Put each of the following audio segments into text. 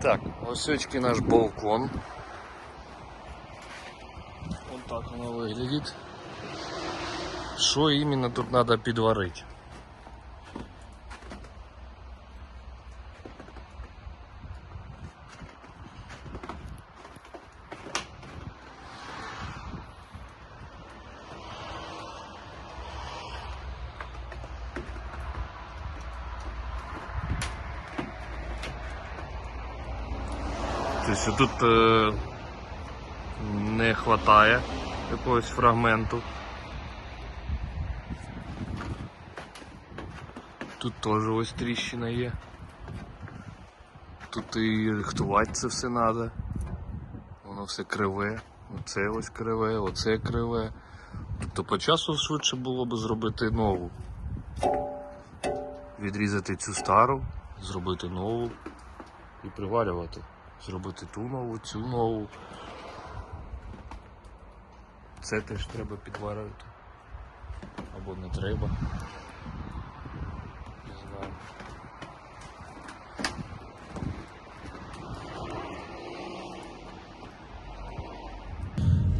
Так, ось очки наш балкон. Вот так оно выглядит. Что именно тут надо підварити? Тобто тут е, не вистачає якогось фрагменту. Тут теж ось тріщина є. Тут і рихтувати це все треба. Воно все криве. Оце ось криве, оце криве. Тобто по часу швидше було б зробити нову. Відрізати цю стару, зробити нову і приварювати. Зробити ту нову, цю нову. Це теж треба підварювати. Або не треба. Не знаю.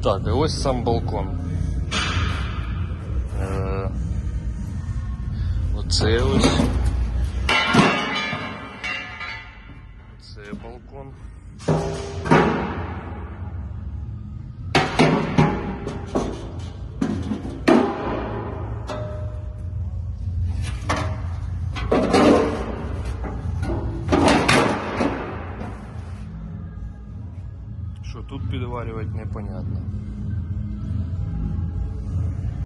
Так, і ось сам балкон. Е, Оце ось. Це балкон. Що тут підварювати непонятно.